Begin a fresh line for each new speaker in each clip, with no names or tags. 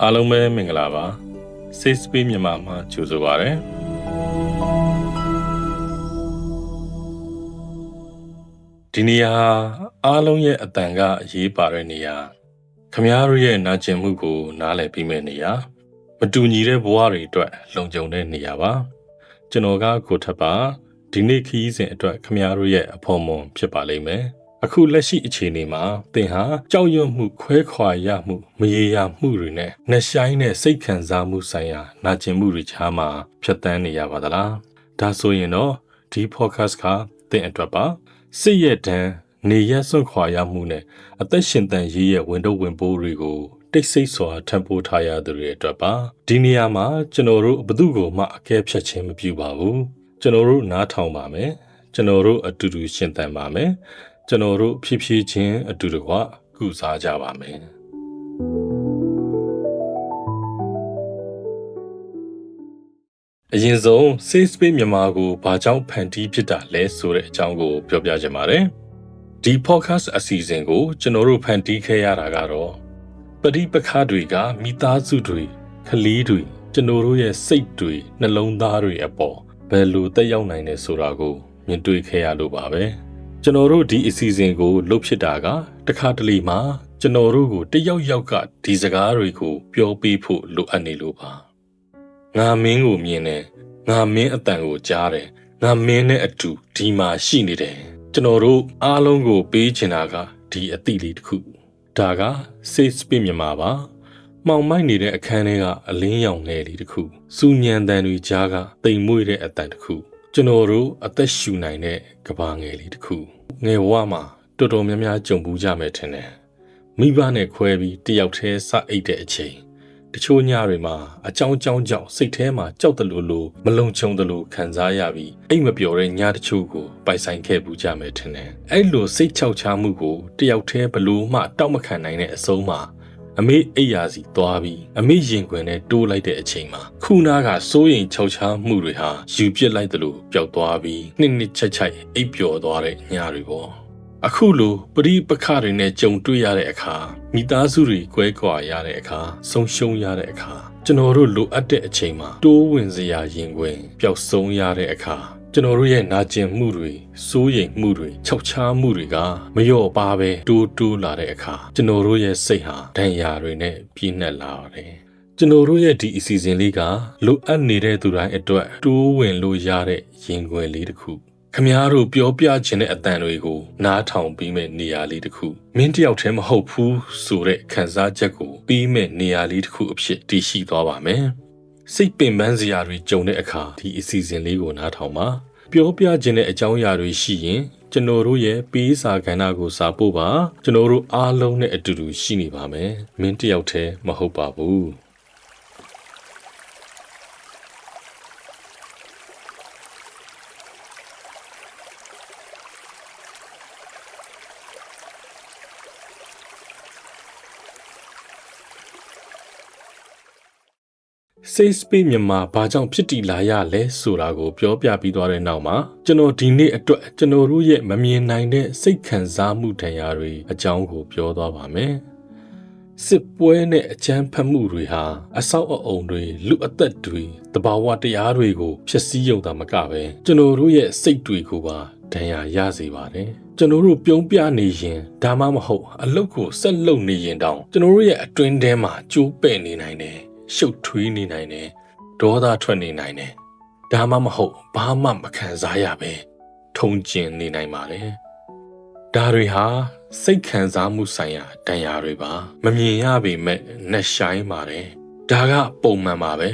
အားလုံးပဲမင်္ဂလာပါ Safe Space မြန်မာမှာကြိုဆိုပါရစေဒီနေရာအားလုံးရဲ့အတန်ကအရေးပါတဲ့နေရာခမားတို့ရဲ့နာကျင်မှုကို နားလည်ပြီးမဲ့နေရာမတူညီတဲ့ဘဝတွေအတွက်လုံခြုံတဲ့နေရာပါကျွန်တော်ကကိုထပ်ပါဒီနေ့ခရီးစဉ်အတွက်ခမားတို့ရဲ့အဖော်မွန်ဖြစ်ပါလိမ့်မယ် အခုလက်ရှိအခြေအနေမှာသင်ဟာကြောက်ရွံ့မှုခွဲခွာရမှုမရေရာမှုတွေနဲ့နှဆိုင်တဲ့စိတ်ခံစားမှုဆိုင်ရာနာကျင်မှုတွေချားမှာဖြတ်တန်းနေရပါသလားဒါဆိုရင်တော့ဒီ podcast ကသင်အတွက်ပါစိတ်ရဲ့တန်းနေရက်စွန့်ခွာရမှုနဲ့အသက်ရှင်တန်ရေးရဲ့ဝင်တော့ဝင်ပိုးတွေကိုတိတ်ဆိတ်စွာထပ်ပိုးထားရသူတွေအတွက်ပါဒီနေရာမှာကျွန်တော်တို့ဘသူကိုမှအကဲဖြတ်ခြင်းမပြုပါဘူးကျွန်တော်တို့နားထောင်ပါမယ်ကျွန်တော်တို့အတူတူရှင်သန်ပါမယ် ကျွန်တော်တို့ဖြည်းဖြည်းချင်းအတူတကွကုစားကြပါမယ်အရင်ဆုံး Safe Space မြန်မာကိုဘာကြောင့်ဖန်တီးဖြစ်တာလဲဆိုတဲ့အကြောင်းကိုပြောပြချင်ပါတယ်ဒီ podcast အစီအစဉ်ကို ကျွန်တော်တို့ဖန်တီးခဲ့ရတာကတော့ပရိပခတွေကမိသားစုတွေခလေးတွေကျွန်တော်တို့ရဲ့စိတ်တွေနှလုံးသားတွေအပေါ်ဘယ်လိုတက်ရောက်နိုင်လဲဆိုတာကိုမြင်တွေ့ခဲ့ရလို့ပါပဲ ကျွန်တော်တို့ဒီအစီအစဉ်ကိုလုပ်ဖြစ်တာကတခါတလေမှာကျွန်တော်တို့ကိုတယောက်ယောက်ကဒီစကားတွေကိုပြောပြဖို့လိုအပ်နေလို့ပါငါမင်းကိုမြင်တယ်ငါမင်းအတန်ကိုကြားတယ်ငါမင်းနဲ့အတူဒီမှာရှိနေတယ်ကျွန်တော်တို့အားလုံးကိုပေးချင်တာကဒီအသည့်လေးတစ်ခုဒါက safe space မြန်မာပါမှောင်မိုက်နေတဲ့အခန်းထဲကအလင်းရောင်ငယ်လေးတစ်ခုစူညံတန်တွေကြားကတိမ်မွေ့တဲ့အတန်တစ်ခု ကျွန်တော်တို့အသက်ရှူနိုင်တဲ့ကဘာငယ်လေးတစ်ခုငယ်ဘဝမှာတော်တော်များများကြုံဘူးကြမယ်ထင်တယ်မိဘနဲ့ခွဲပြီးတယောက်တည်းစအိတ်တဲ့အချိန်တချို့ညတွေမှာအကြောင်းကြောင်းကြောင့်စိတ်ထဲမှာကြောက်တယ်လို့လို့မလုံခြုံတယ်လို့ခံစားရပြီးအိတ်မပျော်တဲ့ညတချို့ကိုပိုက်ဆိုင်ခဲ့ပူကြမယ်ထင်တယ်။အဲ့လိုစိတ်ချောက်ချားမှုကိုတယောက်တည်းဘလို့မှတောက်မခံနိုင်တဲ့အဆုံးမှာ အမေအိယာစီသွားပြီးအမေရင်ခွင်နဲ့တိုးလိုက်တဲ့အချိန်မှာခုနာကစိုးရင်ချောက်ချားမှုတွေဟာယူပစ်လိုက်တယ်လို့ပျောက်သွားပြီးနှစ်နှစ်ချိုက်ချိုက်အိပ်ပျော်သွားတဲ့ညတွေပေါ့အခုလိုပရိပခတွေနဲ့ကြုံတွေ့ရတဲ့အခါမိသားစုတွေကွဲကွာရတဲ့အခါဆုံးရှုံးရတဲ့အခါကျွန်တော်တို့လိုအပ်တဲ့အချိန်မှာတိုးဝင်စရာရင်ခွင်ပျောက်ဆုံးရတဲ့အခါ ကျွန်တော်တို့ရဲ့နာကျင်မှုတွေစိုးရိမ်မှုတွေခြောက်ခြားမှုတွေကမလျော့ပါပဲတိုးတိုးလာတဲ့အခါကျွန်တော်တို့ရဲ့စိတ်ဟာဒဏ်ရာတွေနဲ့ပြည့်နှက်လာတယ်ကျွန်တော်တို့ရဲ့ဒီအစီအစဉ်လေးကလိုအပ်နေတဲ့သူတိုင်းအတွက်တိုးဝင်လို့ရတဲ့ရင်ခွင်လေးတစ်ခုခမားတို့ပြောပြခြင်းတဲ့အတန်တွေကိုနားထောင်ပြီးမဲ့နေရာလေးတစ်ခုမင်းတယောက်တည်းမဟုတ်ဘူးဆိုတဲ့ခံစားချက်ကိုပြီးမဲ့နေရာလေးတစ်ခုအဖြစ်တည်ရှိသွားပါမယ် စိတ်ပင်ပန်းစရာတွေကြုံတဲ့အခါဒီအစီအစဉ်လေးကိုနားထောင်ပါပြောပြခြင်းတဲ့အကြောင်းအရာတွေရှိရင်ကျွန်တော်တို့ရဲ့ပေးစာကဏ္ဍကိုစာပို့ပါကျွန်တော်တို့အားလုံးနဲ့အတူတူရှိနေပါမယ်မင်းတယောက်တည်းမဟုတ်ပါဘူး Safe Space မြန်မာဘာကြောင့်ဖြစ်တည်လာရလဲဆိုတာကိုပြောပြပြီးသွားတဲ့နောက်မှာကျွန်တော်ဒီနေ့အတွက်ကျွန်တော်တို့ရဲ့မမြင်နိုင်တဲ့စိတ်ခံစားမှုဒဏ်ရာတွေအကြောင်းကိုပြောသွားပါမယ်။စစ်ပွဲနဲ့အကြမ်းဖက်မှုတွေဟာအဆောက်အအုံတွေလူအသက်တွေတဘာဝတရားတွေကိုဖျက်ဆီးရုံသာမကပဲကျွန်တော်တို့ရဲ့စိတ်တွေကိုပါဒဏ်ရာရစေပါတယ်။ကျွန်တော်တို့ပြုံးပြနေရင်ဒါမှမဟုတ်အလုတ်ကိုဆက်လုပ်နေရင်တောင်ကျွန်တော်တို့ရဲ့အတွင်းထဲမှာကျိုးပဲ့နေနိုင်တယ်။ ရှုပ်ထွေးနေနိုင်တယ်ဒေါသထွက်နေနိုင်တယ်ဒါမှမဟုတ်ဘာမှမခံစားရပဲထုံကျင်နေနိုင်ပါတယ်ဒါတွေဟာစိတ်ခံစားမှုဆိုင်ရာတန်ရာတွေပါမမြင်ရပေမဲ့နှက်ဆိုင်ပါတယ်ဒါကပုံမှန်ပါပဲ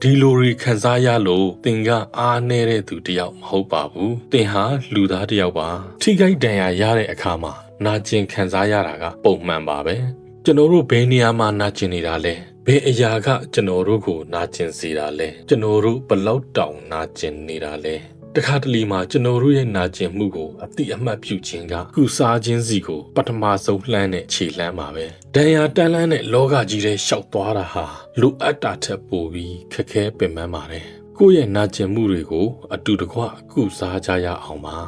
ဒီလိုတွေခံစားရလို့သင်ကအားနေတဲ့သူတယောက်မဟုတ်ပါဘူးသင်ဟာလူသားတယောက်ပါထိခိုက်ဒဏ်ရာရတဲ့အခါမှာနာကျင်ခံစားရတာကပုံမှန်ပါပဲကျွန်တော်တို့ဘယ်နေရာမှာနာကျင်နေတာလဲ ဘယ်အရာကကျွန်တော်တို့ကိုနာကျင်စေတာလဲကျွန်တော်တို့ဘလောက်တောင်နာကျင်နေတာလဲတခါတလေမှာကျွန်တော်တို့ရဲ့နာကျင်မှုကိုအတိအမှတ်ပြုခြင်းကကုစားခြင်းစီကိုပထမဆုံးလှမ်းတဲ့ခြေလှမ်းပါပဲဒဏ်ရာတန်းလန်းတဲ့လောကကြီးထဲရှောက်သွားတာဟာလိုအပ်တာထက်ပိုပြီးခက်ခဲပင်ပန်းပါတယ်ကိုယ့်ရဲ့နာကျင်မှုတွေကိုအတူတကွကုစားကြရအောင်ပါ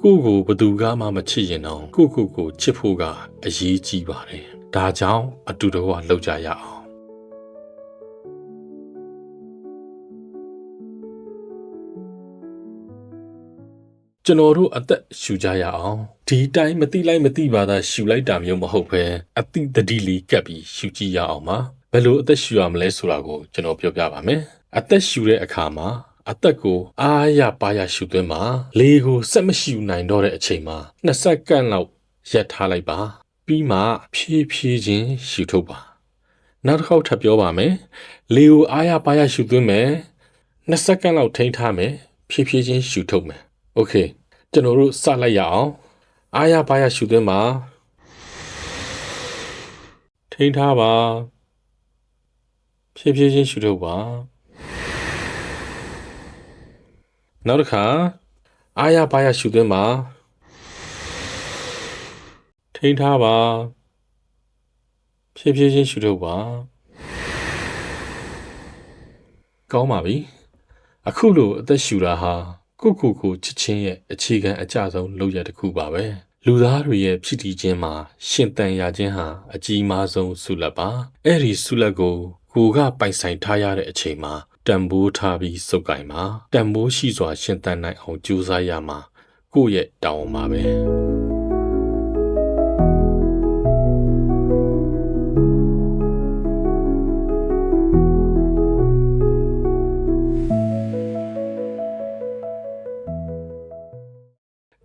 ကိုယ့်ကိုဘသူကမှမချစ်ရင်တော့ကိုယ့်ကိုယ်ကိုချစ်ဖို့ကအရေးကြီးပါတယ်ဒါကြောင့်အတူတကွလှုပ်ကြရအောင် ကျွန်တော်တို့အသက်ရှူကြရအောင်ဒီတိုင်းမတိလိုက်မတိပါသာရှူလိုက်တာမျိုးမဟုတ်ပဲအတိတတိလီကပ်ပြီးရှူကြည့်ရအောင်ပါဘယ်လိုအသက်ရှူရမလဲဆိုတာကိုကျွန်တော်ပြောပြပါမယ်အသက်ရှူတဲ့အခါမှာအသက်ကိုအားရပါရရှူသွင်းမှာလေကိုစက်မရှူနိုင်တော့တဲ့အချိန်မှာနှစ်စက္ကန့်လောက်ရပ်ထားလိုက်ပါပြီးမှဖြည်းဖြည်းချင်းရှူထုတ်ပါနောက်တစ်ခေါက်ထပ်ပြောပါမယ်လေကိုအားရပါရရှူသွင်းမယ်နှစ်စက္ကန့်လောက်ထိန်းထားမယ်ဖြည်းဖြည်းချင်းရှူထုတ်မယ် โอเคကျွန်တော်တို့စလိုက်ရအောင်အားရပါရရှူသွင်းပါထိန်းထားပါဖြည်းဖြည်းချင်းရှူထုတ်ပါနောက်တစ်ခါအားရပါရရှူသွင်းပါထိန်းထားပါဖြည်းဖြည်းချင်းရှူထုတ်ပါကောင်းပါပြီအခုလိုအသက်ရှူတာဟာ ကိုကိုကိုချစ်ချင်းရဲ့အခြေခံအကြဆုံးလုပ်ရတစ်ခုပါပဲလူသားတွေရဲ့ဖြစ်တည်ခြင်းမှာရှင်တန်ရခြင်းဟာအကြီးမားဆုံးဆုလက်ပါအဲ့ဒီဆုလက်ကိုကိုကပိုင်ဆိုင်ထားရတဲ့အချိန်မှာတံပိုးထားပြီးစုပ်ကင်မှာတံပိုးရှိစွာရှင်တန်နိုင်အောင်ကြိုးစားရမှာကိုယ့်ရဲ့တောင်းပါပဲ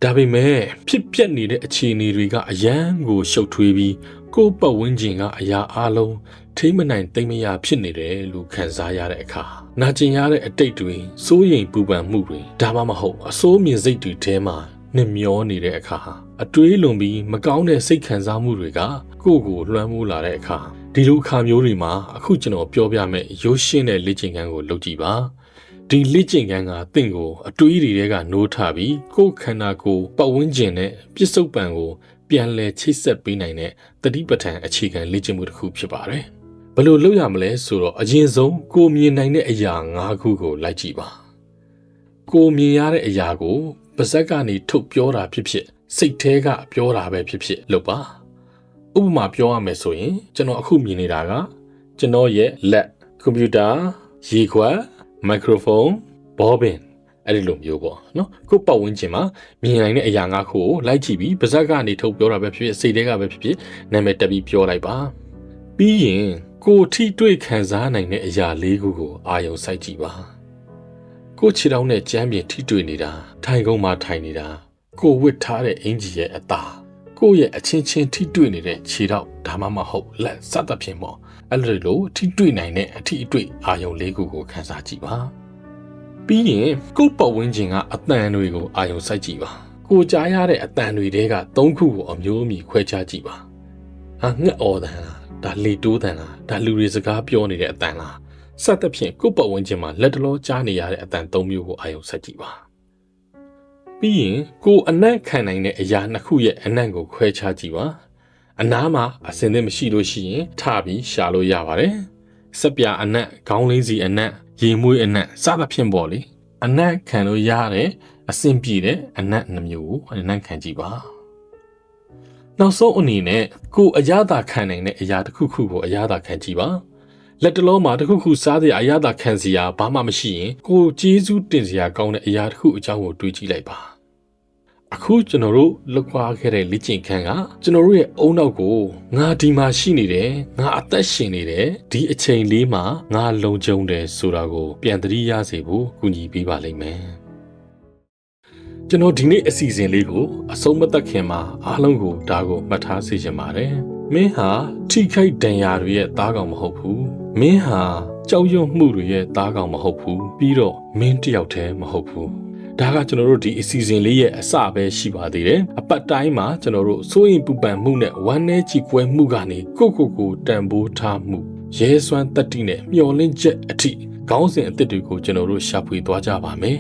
ဒါပေမဲ့ဖြစ်ပျက်နေတဲ့အခြေအနေတွေကအယမ်းကိုရှုပ်ထွေးပြီးကိုယ့်ပတ်ဝန်းကျင်ကအရာအလုံးထိမ့်မနိုင်သိမ့်မရဖြစ်နေတယ်လို့ခံစားရတဲ့အခါနာကျင်ရတဲ့အတိတ်တွေစိုးရိမ်ပူပန်မှုတွေဒါမှမဟုတ်အစိုးမြင်စိတ်တွေထဲမှာနှမျောနေတဲ့အခါအတွေးလွန်ပြီးမကောင်းတဲ့စိတ်ခံစားမှုတွေကကိုယ့်ကိုလွှမ်းမိုးလာတဲ့အခါဒီလိုအခါမျိုးတွေမှာအခုကျွန်တော်ပြောပြမယ့်ရိုးရှင်းတဲ့လေ့ကျင့်ခန်းကိုလုပ်ကြည့်ပါ ဒီလေ့ကျင့်ခန်းကတင့်ကိုအတွေးတွေကနိုးထပြီးကိုယ်ခန္ဓာကိုယ်ပတ်ဝန်းကျင်နဲ့ပြစ္ဆုတ်ပံကိုပြန်လည်ချိတ်ဆက်ပေးနိုင်တဲ့တတိပဋ္ဌာန်အခြေခံလေ့ကျင့်မှုတစ်ခုဖြစ်ပါတယ်။ဘယ်လိုလုပ်ရမလဲဆိုတော့အရင်ဆုံးကိုမြင်နိုင်တဲ့အရာ၅ခုကိုလိုက်ကြည့်ပါ။ကိုမြင်ရတဲ့အရာကိုပါဇက်ကနေထုတ်ပြောတာဖြစ်ဖြစ်စိတ်ထဲကပြောတာပဲဖြစ်ဖြစ်လုပ်ပါ။ဥပမာပြောရမယ်ဆိုရင်ကျွန်တော်အခုမြင်နေတာကကျွန်တော်ရဲ့လက်ကွန်ပျူတာရေခွက် မိုက်ခရိုဖုန်းဘောဘင်အဲ့ဒီလိုမျိုးပေါ့နော်ကိုပတ်ဝန်းကျင်မှာမြင်နိုင်တဲ့အရာငါးခုကိုလိုက်ကြည့်ပြီးပါဇက်ကနေထုတ်ပြောတာပဲဖြစ်ဖြစ်စိတ်ထဲကပဲဖြစ်ဖြစ်နာမည်တက်ပြီးပြောလိုက်ပါပြီးရင်ကိုထိတွေ့ခံစားနိုင်တဲ့အရာလေးခုကိုအာရုံစိုက်ကြည့်ပါကိုခြေထောက်နဲ့ကြမ်းပြင်ထိတွေ့နေတာထိုင်ကုန်းမှာထိုင်နေတာကိုဝတ်ထားတဲ့အင်ဂျီရဲ့အသားကိုရဲ့အချင်းချင်းထိတွေ့နေတဲ့ခြေထောက်ဒါမှမဟုတ်လက်စသဖြင့်ပေါ့ အဲ့လိုလိုထိတွေ့နိုင်တဲ့အထိအတွေ့အာရုံလေးခုကိုခန်းစားကြည့်ပါပြီးရင်ကိုယ့်ပတ်ဝန်းကျင်ကအတန်တွေကိုအာရုံစိုက်ကြည့်ပါကိုကြားရတဲ့အတန်တွေတဲက၃ခုကိုအမျိုးအမည်ခွဲခြားကြည့်ပါဟာငှက်အော်တန်လားဒါလေတိုးတန်လားဒါလူတွေစကားပြောနေတဲ့အတန်လားစသဖြင့်ကိုယ့်ပတ်ဝန်းကျင်မှာလက်တလောကြားနေရတဲ့အတန်၃မျိုးကိုအာရုံစိုက်ကြည့်ပါပြီးရင်ကိုအနံ့ခံနိုင်တဲ့အရာနှစ်ခုရဲ့အနံ့ကိုခွဲခြားကြည့်ပါ အနားမှာအစင်သင့်မရှိလို့ရှိရင်ထပြီးရှာလို့ရပါတယ်စက်ပြအနံ့ခေါင်းလေးစီအနံ့ရေမွေးအနံ့စသဖြင့်ပေါ့လေအနံ့ခံလို့ရတဲ့အဆင်ပြေတဲ့အနံ့နှမျိုးကိုအနံ့ခံကြည့်ပါနောက်ဆုံးအနေနဲ့ကိုအရသာခံနိုင်တဲ့အရာတစ်ခုခုကိုအရသာခံကြည့်ပါလက်တလုံးမှာတစ်ခုခုစားတဲ့အရသာခံစရာဘာမှမရှိရင်ကိုကျေးဇူးတင်စရာကောင်းတဲ့အရာတစ်ခုအကြောင်းကိုတွေးကြည့်လိုက်ပါ အခုကျွန်တော်တို့လွတ်ခွာခဲ့တဲ့လေ့ကျင့်ခန်းကကျွန်တော်တို့ရဲ့အုံနောက်ကိုငါဒီမှာရှိနေတယ်ငါအသက်ရှင်နေတယ်ဒီအချိန်လေးမှာငါလုံခြုံတယ်ဆိုတာကို ပြန်သတိရစေဖို့ကူညီပေးပါလိမ့်မယ်ကျွန်တော်ဒီနေ့အစီအစဉ်လေးကိုအဆုံးမသက်ခင်မှာအားလုံးကိုဒါကိုမှတ်ထားစေချင်ပါတယ်မင်းဟာထိခိုက်ဒဏ်ရာတွေရဲ့သားကောင်မဟုတ်ဘူးမင်းဟာကြောက်ရွံ့မှုတွေရဲ့သားကောင်မဟုတ်ဘူးပြီးတော့မင်းတယောက်တည်းမဟုတ်ဘူး ဒါကကျွန်တော်တို့ဒီအစီအစဉ်လေးရဲ့အစပဲရှိပါသေးတယ်အပတ်တိုင်းမှာကျွန်တော်တို့စိုးရင်ပူပန်မှုနဲ့ဝမ်းနည်းကြည်ကွဲမှုကနေကိုကိုကိုတန်ဖိုးထားမှုရဲစွမ်းတက်တိနဲ့မျောလင့်ချက်အထိခေါင်းစဉ်အသစ်တွေကိုကျွန်တော်တို့ရှာဖွေသွားကြပါမယ်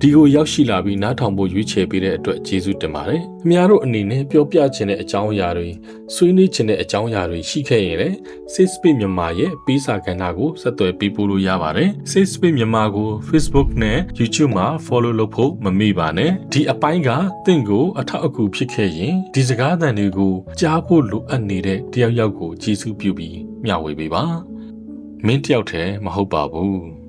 ဒီကိုရောက်ရှိလာပြီးနားထောင်ဖို့ရွေးချယ်ပေးတဲ့အတွက်ကျေးဇူးတင်ပါတယ်။အများတို့အနေနဲ့ပြောပြချင်တဲ့အကြောင်းအရာတွေဆွေးနွေးချင်တဲ့အကြောင်းအရာတွေရှိခဲ့ရင်လည်း Safe Space မြန်မာရဲ့ပေးစာကဏ္ဍကိုဆက်သွယ်ပေးပို့လို့ရပါတယ်။ Safe Space မြန်မာကို Facebook နဲ့ YouTube မှာ follow လုပ်ဖို့မမေ့ပါနဲ့။ဒီအပိုင်းကတင့်ကိုအထောက်အကူဖြစ်ခဲ့ရင်ဒီစကားသံတွေကိုကြားဖို့လိုအပ်နေတဲ့တယောက်ယောက်ကိုကျေးဇူးပြုပြီးမျှဝေပေးပါ။မင်းတယောက်တည်းမဟုတ်ပါဘူး။